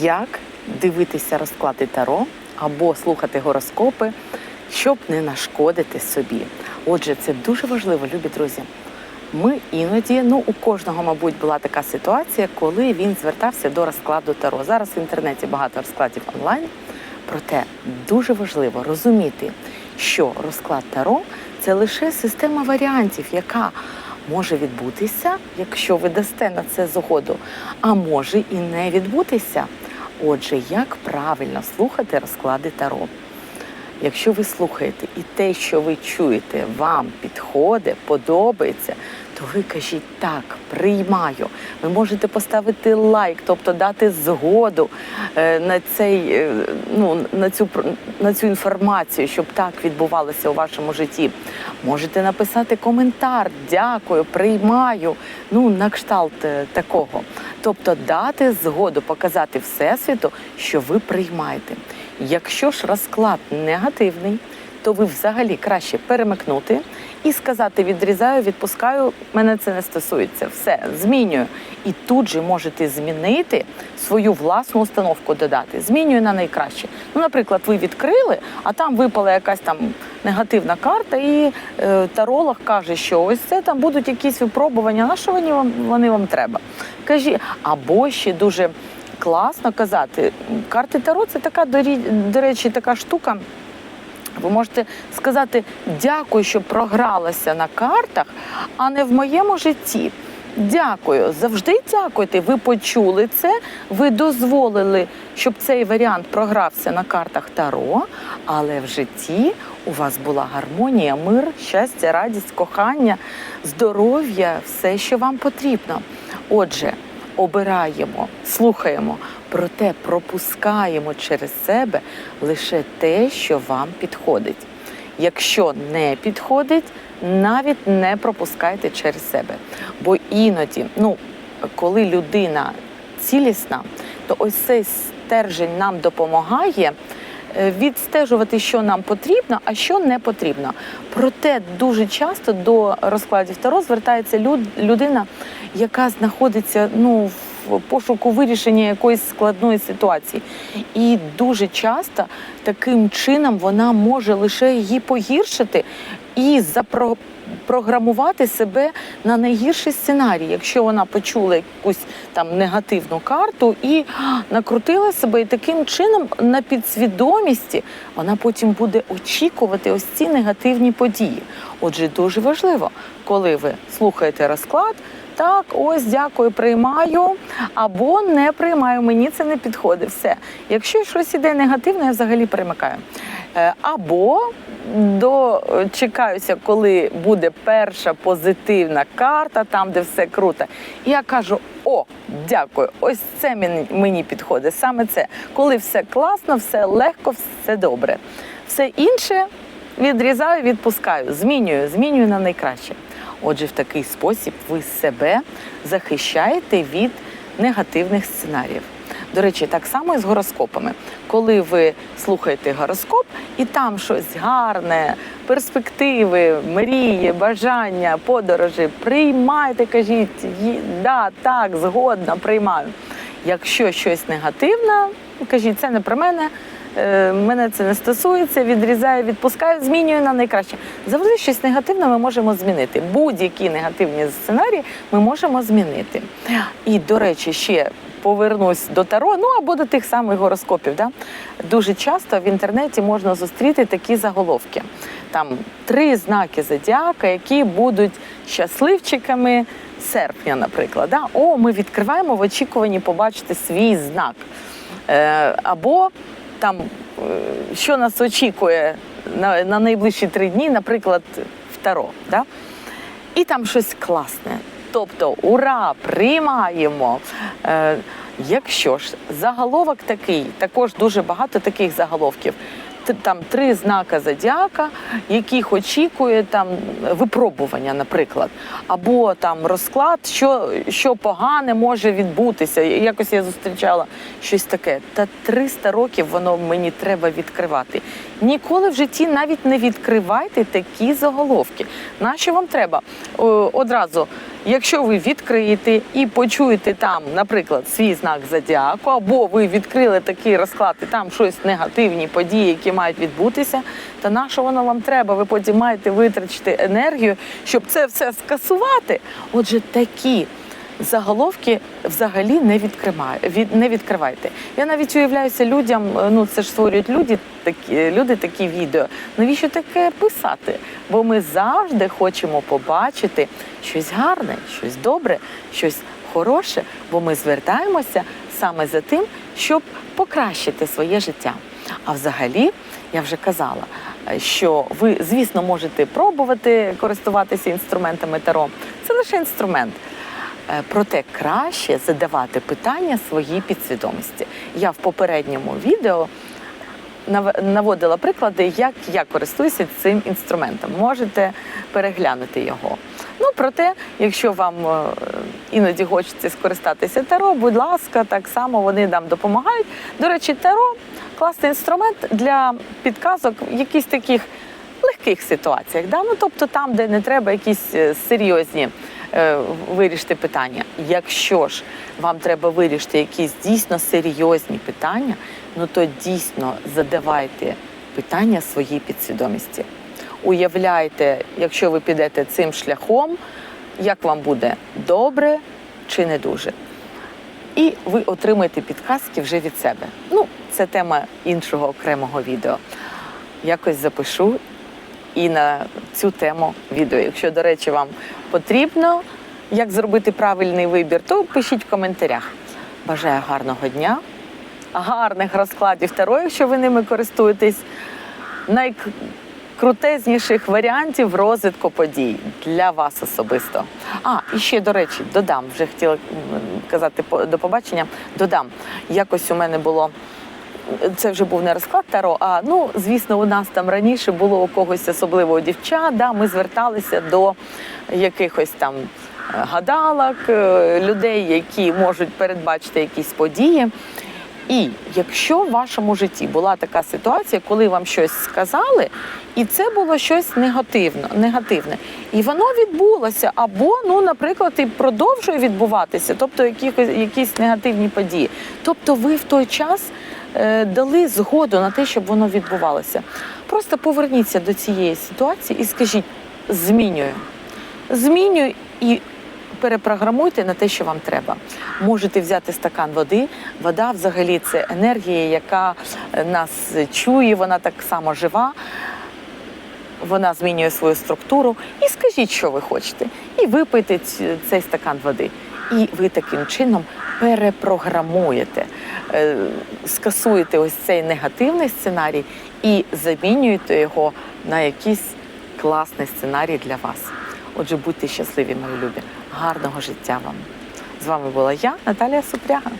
як дивитися розклади таро або слухати гороскопи, щоб не нашкодити собі. Отже, це дуже важливо, любі друзі. Ми іноді, ну у кожного, мабуть, була така ситуація, коли він звертався до розкладу таро. Зараз в інтернеті багато розкладів онлайн. Проте дуже важливо розуміти, що розклад таро це лише система варіантів, яка може відбутися, якщо ви дасте на це згоду, а може і не відбутися. Отже, як правильно слухати розклади таро? Якщо ви слухаєте і те, що ви чуєте, вам підходить, подобається, то ви кажіть так, приймаю. Ви можете поставити лайк, тобто дати згоду е, на цей, е, ну, на цю на цю інформацію, щоб так відбувалося у вашому житті. Можете написати коментар, дякую, приймаю. Ну, на кшталт е, такого. Тобто дати згоду, показати всесвіту, що ви приймаєте. Якщо ж розклад негативний, то ви взагалі краще перемикнути і сказати відрізаю, відпускаю, мене це не стосується. Все, змінюю. І тут же можете змінити свою власну установку додати. Змінюю на найкраще. Ну, наприклад, ви відкрили, а там випала якась там негативна карта, і е, таролог каже, що ось це там будуть якісь випробування. На що вони вам вони вам треба? Кажі, або ще дуже класно казати. Карти Таро це така, до речі, така штука. Ви можете сказати дякую, що програлася на картах, а не в моєму житті. Дякую, завжди дякуйте. Ви почули це, ви дозволили, щоб цей варіант програвся на картах Таро, але в житті у вас була гармонія, мир, щастя, радість, кохання, здоров'я, все, що вам потрібно. Отже, обираємо, слухаємо, проте пропускаємо через себе лише те, що вам підходить. Якщо не підходить, навіть не пропускайте через себе. Бо іноді, ну, коли людина цілісна, то ось цей стержень нам допомагає відстежувати, що нам потрібно, а що не потрібно. Проте дуже часто до розкладів Таро звертається люд- людина, яка знаходиться ну, в пошуку вирішення якоїсь складної ситуації. І дуже часто таким чином вона може лише її погіршити і запрограмувати себе на найгірший сценарій, якщо вона почула якусь там негативну карту і накрутила себе, і таким чином на підсвідомісті вона потім буде очікувати ось ці негативні події. Отже, дуже важливо, коли ви слухаєте розклад. Так, ось дякую, приймаю або не приймаю. Мені це не підходить. Все. Якщо щось іде негативне, я взагалі перемикаю. Е, Або дочекаюся, коли буде перша позитивна карта, там, де все круто. І я кажу: о, дякую, ось це мені підходить. Саме це, коли все класно, все легко, все добре. Все інше відрізаю, відпускаю, змінюю, змінюю на найкраще. Отже, в такий спосіб ви себе захищаєте від негативних сценаріїв. До речі, так само і з гороскопами. Коли ви слухаєте гороскоп, і там щось гарне, перспективи, мрії, бажання, подорожі, приймайте, кажіть, «Ї- да, так, згодна, приймаю. Якщо щось негативне, кажіть, це не про мене, мене це не стосується, відрізаю, відпускаю, змінюю на найкраще. Завжди щось негативне ми можемо змінити. Будь-які негативні сценарії ми можемо змінити. І, до речі, ще повернусь до Таро, ну або до тих самих гороскопів. Да? Дуже часто в інтернеті можна зустріти такі заголовки. Там три знаки зодіака, які будуть щасливчиками серпня, наприклад. Да? О, ми відкриваємо в очікуванні побачити свій знак. Е, або там, е, що нас очікує на, на найближчі три дні, наприклад, в Таро. Да? І там щось класне. Тобто, ура, приймаємо. Е, якщо ж заголовок такий, також дуже багато таких заголовків. Там три знака зодіака, яких очікує там випробування, наприклад, або там розклад, що, що погане може відбутися. Якось я зустрічала щось таке. Та 300 років воно мені треба відкривати. Ніколи в житті навіть не відкривайте такі заголовки. Нащо вам треба О, одразу? Якщо ви відкриєте і почуєте там, наприклад, свій знак зодіаку, або ви відкрили такий розклад, і там щось негативні події, які мають відбутися, то на що воно вам треба? Ви потім маєте витрачити енергію, щоб це все скасувати. Отже, такі заголовки взагалі не відкриває, від, не відкривайте. Я навіть уявляюся людям, е, ну це ж створюють люди такі, люди такі відео. Навіщо таке писати? Бо ми завжди хочемо побачити щось гарне, щось добре, щось хороше, бо ми звертаємося саме за тим, щоб покращити своє життя. А взагалі, я вже казала, е, що ви, звісно, можете пробувати користуватися інструментами Таро. Це лише інструмент. Е, Проте краще задавати питання своїй підсвідомості. Я в попередньому відео нав- наводила приклади, як я користуюся цим інструментом. Можете переглянути його. Ну, проте, якщо вам е, іноді хочеться скористатися таро, будь ласка, так само вони нам допомагають. До речі, таро класний інструмент для підказок в якихось таких легких ситуаціях. Да? Ну, тобто там, де не треба якісь е, серйозні вирішити питання. Якщо ж вам треба вирішити якісь дійсно серйозні питання, ну то дійсно задавайте питання своїй підсвідомості. Уявляйте, якщо ви підете цим шляхом, як вам буде добре чи не дуже. І ви отримаєте підказки вже від себе. Ну, це тема іншого окремого відео. Якось запишу і на цю тему відео. Якщо, до речі, вам потрібно, як зробити правильний вибір, то пишіть в коментарях. Бажаю гарного дня, гарних розкладів Таро, якщо ви ними користуєтесь. Найкрутезніших варіантів розвитку подій для вас особисто. А, і ще, до речі, додам, вже хотіла казати до побачення. Додам, якось у мене було це вже був не розклад Таро, а ну звісно, у нас там раніше було у когось особливо у дівчат. Да, ми зверталися до якихось там е, гадалок, е, людей, які можуть передбачити якісь події. І якщо в вашому житті була така ситуація, коли вам щось сказали, і це було щось негативно, негативне, і воно відбулося, або, ну, наприклад, і продовжує відбуватися, тобто якісь, якісь негативні події. Тобто, ви в той час дали згоду на те, щоб воно відбувалося. Просто поверніться до цієї ситуації і скажіть: змінюю, змінюю і перепрограмуйте на те, що вам треба. Можете взяти стакан води. Вода взагалі це енергія, яка е, нас чує, вона так само жива. Вона змінює свою структуру. І скажіть, що ви хочете. І випийте цей стакан води. І ви таким чином перепрограмуєте, е, скасуєте ось цей негативний сценарій і замінюєте його на якийсь класний сценарій для вас. Отже, будьте щасливі, мої любі. Гарного життя вам. З вами була я, Наталія Супряга.